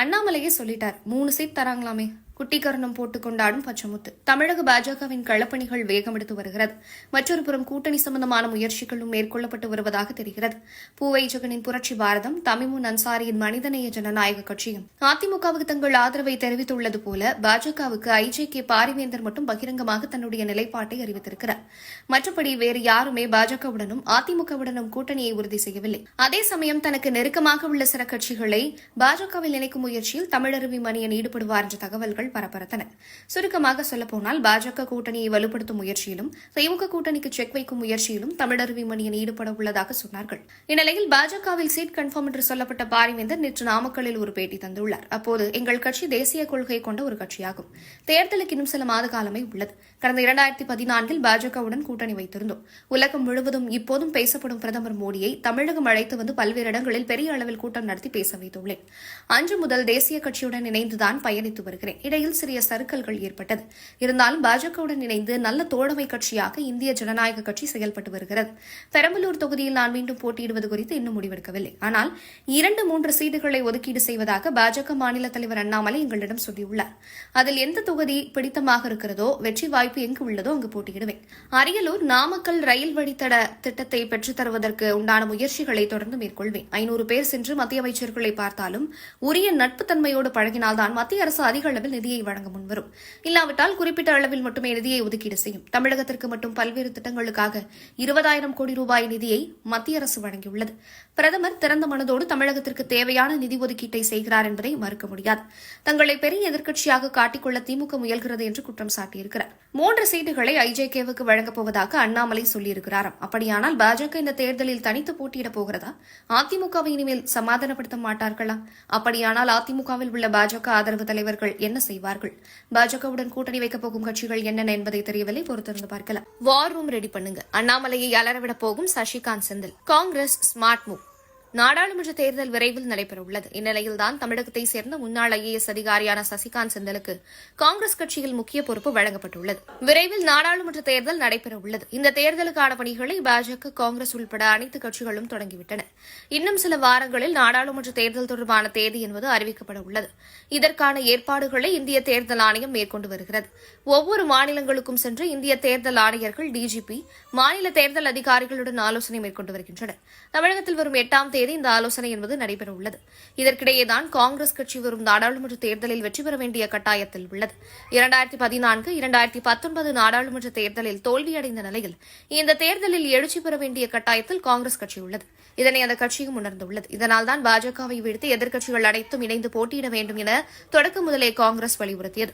அண்ணாமலையே சொல்லிட்டார். மூணு சீட் தராங்களாமே. குட்டிக்கரணம் போட்டு கொண்டாடும் பச்சமுத்து. தமிழக பாஜகவின் களப்பணிகள் வேகமெடுத்து வருகிறது. மற்றொரு புறம் கூட்டணி சம்பந்தமான முயற்சிகளும் மேற்கொள்ளப்பட்டு வருவதாக தெரிகிறது. பூவை ஜெகனின் புரட்சி பாரதம் தமிமுன் அன்சாரியின் மனிதநேய ஜனநாயக கட்சியும் அதிமுகவுக்கு தங்கள் ஆதரவை தெரிவித்துள்ளது போல பாஜகவுக்கு ஐஜே கே பாரிவேந்தர் மட்டும் பகிரங்கமாக தன்னுடைய நிலைப்பாட்டை அறிவித்திருக்கிறார். மற்றபடி வேறு யாருமே பாஜகவுடனும் அதிமுகவுடனும் கூட்டணியை உறுதி செய்யவில்லை. அதே சமயம் தனக்கு நெருக்கமாக உள்ள சில கட்சிகளை பாஜகவில் இணைக்கும் முயற்சியில் தமிழருவி மணியன் ஈடுபடுவார் என்ற தகவல்கள் பரபரத்தன. சுருக்கமாக சொல்லப்போனால் பாஜக கூட்டணியை வலுப்படுத்தும் முயற்சியிலும் திமுக கூட்டணிக்கு செக் வைக்கும் முயற்சியிலும் தமிழர் விமணியன் ஈடுபட உள்ளதாக சொன்னார்கள். இந்நிலையில் பாஜகவில் சீட் கன்ஃபார்ம் என்று சொல்லப்பட்ட பாரிவேந்தர் நேற்று நாமக்கல்லில் ஒரு பேட்டி தந்துள்ளார். அப்போது எங்கள் கட்சி தேசிய கொள்கை கொண்ட ஒரு கட்சியாகும். தேர்தலுக்கு இன்னும் சில மாத காலமே உள்ளது. கடந்த இரண்டாயிரத்தி பதினான்கில் பாஜகவுடன் கூட்டணி வைத்திருந்தோம். உலகம் முழுவதும் இப்போதும் பேசப்படும் பிரதமர் மோடியை தமிழகம் அழைத்து வந்து பல்வேறு இடங்களில் பெரிய அளவில் கூட்டம் நடத்தி பேச வைத்துள்ளேன். அன்று முதல் தேசிய கட்சியுடன் இணைந்துதான் பயணித்து வருகிறேன். இடையில் சிறிய சறுக்கல்கள் ஏற்பட்டது. இருந்தாலும் பாஜகவுடன் இணைந்து நல்ல தோழமை கட்சியாக இந்திய ஜனநாயக கட்சி செயல்பட்டு வருகிறது. பெரம்பலூர் தொகுதியில் நான் மீண்டும் போட்டியிடுவது குறித்து இன்னும் முடிவெடுக்கவில்லை. ஆனால் இரண்டு மூன்று சீட்டுகளை ஒதுக்கீடு செய்வதாக பாஜக மாநில தலைவர் அண்ணாமலை எங்களிடம் சொல்லியுள்ளார். அதில் எந்த தொகுதி பிடித்தமாக இருக்கிறதோ வெற்றி வாய்ப்பு எங்கு உள்ளதோ அங்கு போட்டியிடுவேன். அரியலூர் நாமக்கல் ரயில் வழித்தட திட்டத்தை பெற்றுத் தருவதற்கு உண்டான முயற்சிகளை தொடர்ந்து மேற்கொள்வேன். ஐநூறு பேர் சென்று மத்திய அமைச்சர்களை பார்த்தாலும் உரிய நட்புத்தன்மையோடு பழகினால்தான் மத்திய அரசு அதிக அளவில் நிதியை வழங்க முன்வரும். இல்லாவிட்டால் குறிப்பிட்ட அளவில் மட்டுமே நிதியை ஒதுக்கீடு செய்யும். தமிழகத்திற்கு மட்டும் பல்வேறு திட்டங்களுக்காக இருபதாயிரம் கோடி ரூபாய் நிதியை மத்திய அரசு வழங்கியுள்ளது. பிரதமர் திறந்த மனதோடு தமிழகத்திற்கு தேவையான நிதி ஒதுக்கீட்டை செய்கிறார் என்பதை மறுக்க முடியாது. தங்களை பெரிய எதிர்க்கட்சியாக காட்டிக்கொள்ள திமுக முயல்கிறது என்று குற்றம் சாட்டியிருக்கிறார். மூன்று சீட்டுகளை ஐஜேகேவுக்கு வழங்கப் போவதாக அண்ணாமலை சொல்லியிருக்கிறாராம். அப்படியானால் பாஜக இந்த தேர்தலில் தனித்து போட்டியிடப் போகிறதா? அதிமுகவை இனிமேல் சமாதானப்படுத்த மாட்டார்களா? அப்படியானால் அதிமுகவில் உள்ள பாஜக ஆதரவு தலைவர்கள் என்ன செய்வார்கள். பாஜகவுடன் கூட்டணி வைக்கப் போகும் கட்சிகள் என்னென்ன என்பதை தெரியவில்லை. பொறுத்திருந்து பார்க்கலாம். வார் ரூம் ரெடி பண்ணுங்க. அண்ணாமலையை அலரவிட போகும் Sasikanth Senthil. Congress smart move நாடாளுமன்ற தேர்தல் விரைவில் நடைபெறவுள்ளது. இந்நிலையில்தான் தமிழகத்தை சேர்ந்த முன்னாள் ஐஏஎஸ் அதிகாரியான சசிகாந்த் செந்திலுக்கு காங்கிரஸ் கட்சியில் முக்கிய பொறுப்பு வழங்கப்பட்டுள்ளது. விரைவில் நாடாளுமன்ற தேர்தல் நடைபெறவுள்ளது. இந்த தேர்தலுக்கான பணிகளை பாஜக காங்கிரஸ் உள்பட அனைத்து கட்சிகளும் தொடங்கிவிட்டன. இன்னும் சில வாரங்களில் நாடாளுமன்ற தேர்தல் தொடர்பான தேதி என்பது அறிவிக்கப்பட உள்ளது இதற்கான ஏற்பாடுகளை இந்திய தேர்தல் ஆணையம் மேற்கொண்டு வருகிறது. ஒவ்வொரு மாநிலங்களுக்கும் சென்று இந்திய தேர்தல் ஆணையர்கள் டிஜிபி மாநில தேர்தல் அதிகாரிகளுடன் ஆலோசனை மேற்கொண்டு வருகின்றனர். தமிழகத்தில் வரும் எட்டாம் தேதி இந்த ஆலோசனை என்பது நடைபெறவுள்ளது. இதற்கிடையேதான் காங்கிரஸ் கட்சி வரும் நாடாளுமன்ற தேர்தலில் வெற்றி பெற வேண்டிய கட்டாயத்தில் உள்ளது. இரண்டாயிரத்தி பதினான்கு இரண்டாயிரத்தி பத்தொன்பது நாடாளுமன்ற தேர்தலில் தோல்வியடைந்த நிலையில் இந்த தேர்தலில் எழுச்சி பெற வேண்டிய கட்டாயத்தில் காங்கிரஸ் கட்சி உள்ளது. இதனை அந்த கட்சியும் உணர்ந்துள்ளது. இதனால்தான் பாஜகவை வீழ்த்து எதிர்க்கட்சிகள் அனைத்தும் இணைந்து போட்டியிட வேண்டும் என தொடக்க முதலே காங்கிரஸ் வலியுறுத்தியது.